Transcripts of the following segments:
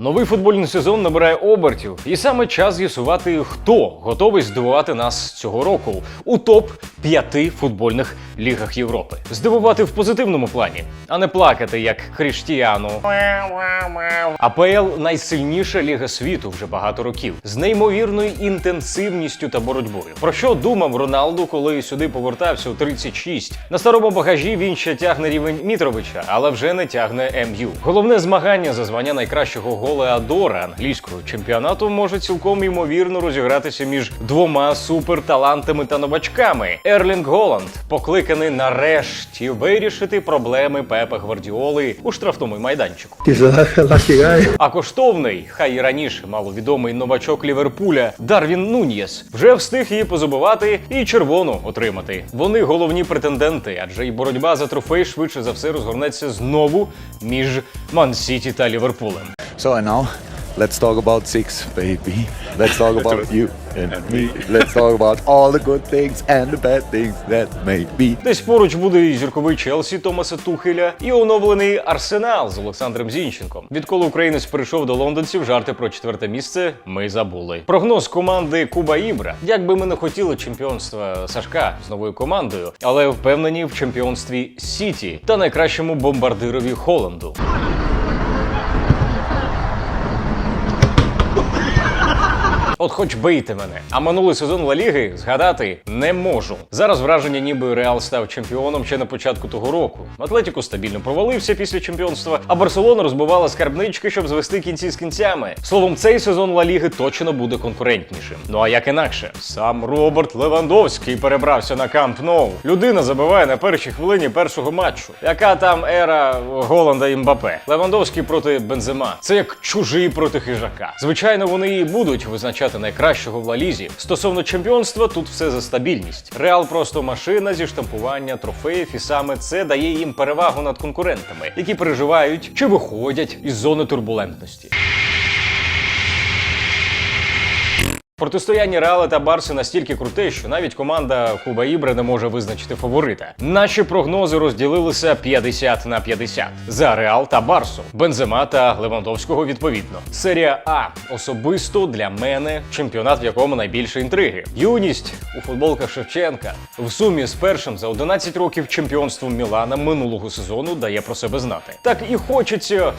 Новий футбольний сезон набирає обертів, і саме час з'ясувати, хто готовий здивувати нас цього року у топ 5 футбольних лігах Європи. Здивувати в позитивному плані, а не плакати як Хріштіану. АПЛ найсильніша ліга світу вже багато років з неймовірною інтенсивністю та боротьбою. Про що думав Роналду, коли сюди повертався у 36? На старому багажі він ще тягне рівень Мітровича, але вже не тягне МЮ. Головне змагання за звання найкращого голеадора англійського чемпіонату може цілком ймовірно розігратися між двома суперталантами та новачками. Ерлінг Голланд покликаний нарешті вирішити проблеми Пепа Гвардіоли у штрафному майданчику. А коштовний, хай і раніше маловідомий новачок Ліверпуля Дарвін Нуньєс вже встиг її позабивати і червону отримати. Вони головні претенденти, адже й боротьба за трофей швидше за все розгорнеться знову між Ман-Сіті та Ліверпулем. So and now, let's talk about six, baby. Let's talk about you and me. Let's talk about all the good things and the bad things that may be. Десь поруч буде і зірковий Челсі Томаса Тухеля, і оновлений Арсенал з Олександром Зінченком. Відколи українець прийшов до лондонців, жарти про четверте місце ми забули. Прогноз команди Куба Ібра. Як би ми не хотіли чемпіонства Сашка з новою командою, але впевнені в чемпіонстві Сіті та найкращому бомбардирові Холланду. От хоч бийте мене. А минулий сезон Ла Ліги згадати не можу. Зараз враження, ніби Реал став чемпіоном ще на початку того року. Атлетіко стабільно провалився після чемпіонства, а Барселона розбивала скарбнички, щоб звести кінці з кінцями. Словом, цей сезон Ла Ліги точно буде конкурентнішим. Ну а як інакше, сам Роберт Левандовський перебрався на Камп Ноу. Людина забиває на першій хвилині першого матчу. Яка там ера Голланда і Мбапе? Левандовський проти Бензема. Це як чужий проти хижака. Звичайно, вони і будуть визначати найкращого в Лалізі. Стосовно чемпіонства, тут все за стабільність. Реал просто машина зі штампування трофеїв, і саме це дає їм перевагу над конкурентами, які переживають чи виходять із зони турбулентності. Протистояння Реала та Барси настільки круте, що навіть команда Куба Ібра не може визначити фаворита. Наші прогнози розділилися 50 на 50 за Реал та Барсу, Бензема та Левандовського відповідно. Серія А особисто для мене чемпіонат, в якому найбільше інтриги. Юність у футболках Шевченка в сумі з першим за 11 років чемпіонством Мілана минулого сезону дає про себе знати. Так і хочеться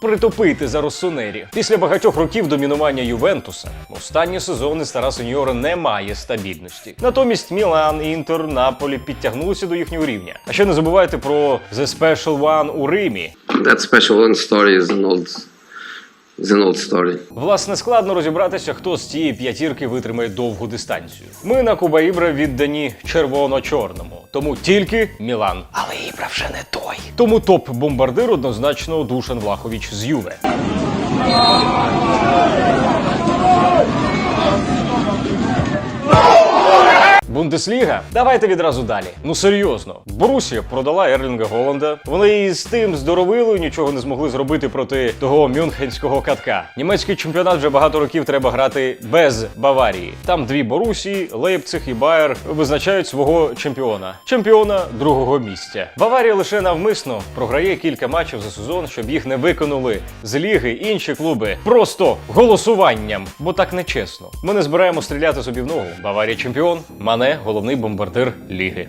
притопити за Росонері. Після багатьох років домінування Ювентуса останні сезони стара сеньора не має стабільності. Натомість Мілан, Інтер, Наполі підтягнулися до їхнього рівня. А ще не забувайте про The Special One у Римі. That special one story is an old, is an old story. Власне, складно розібратися, хто з цієї п'ятірки витримає довгу дистанцію. Ми на Куба Ібра віддані червоно-чорному, тому тільки Мілан. Але Ібра вже не той. Тому топ-бомбардир однозначно Душан Влахович з Юве. Бундесліга? Давайте відразу далі. Ну серйозно, Борусія продала Ерлінга Голланда. Вони із тим здоровилою нічого не змогли зробити проти того мюнхенського катка. Німецький чемпіонат вже багато років треба грати без Баварії. Там дві Борусії, Лейпциг і Байер визначають свого чемпіона. Чемпіона другого місця. Баварія лише навмисно програє кілька матчів за сезон, щоб їх не виконали з ліги інші клуби. Просто голосуванням, бо так нечесно. Ми не збираємо стріляти собі в ногу. Баварія чемпіон, Мане головний бомбардир ліги.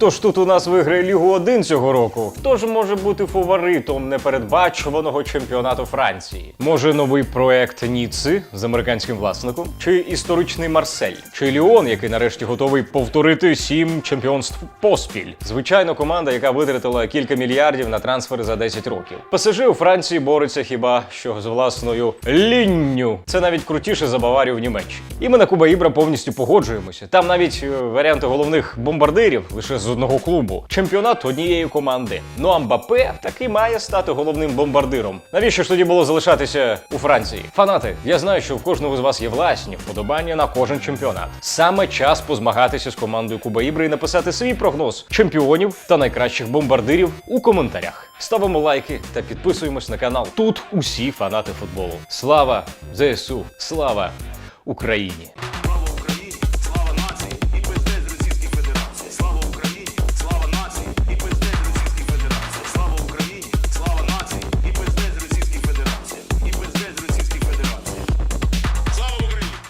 Хто ж тут у нас виграє Лігу 1 цього року? Хто ж може бути фаворитом непередбачуваного чемпіонату Франції? Може новий проект Ніци з американським власником? Чи історичний Марсель? Чи Ліон, який нарешті готовий повторити сім чемпіонств поспіль? Звичайно, команда, яка витратила кілька мільярдів на трансфери за 10 років. ПСЖ у Франції бореться хіба що з власною лінню. Це навіть крутіше за Баварію в Німеччині. І ми на Куба Ібра повністю погоджуємося. Там навіть е, варіанти головних бомбардирів лише з одного клубу. Чемпіонат однієї команди. Ну а Мбапе таки має стати головним бомбардиром. Навіщо ж тоді було залишатися у Франції? Фанати, я знаю, що в кожного з вас є власні вподобання на кожен чемпіонат. Саме час позмагатися з командою Куба Ібри і написати свій прогноз чемпіонів та найкращих бомбардирів у коментарях. Ставимо лайки та підписуємось на канал. Тут усі фанати футболу. Слава ЗСУ! Слава Україні!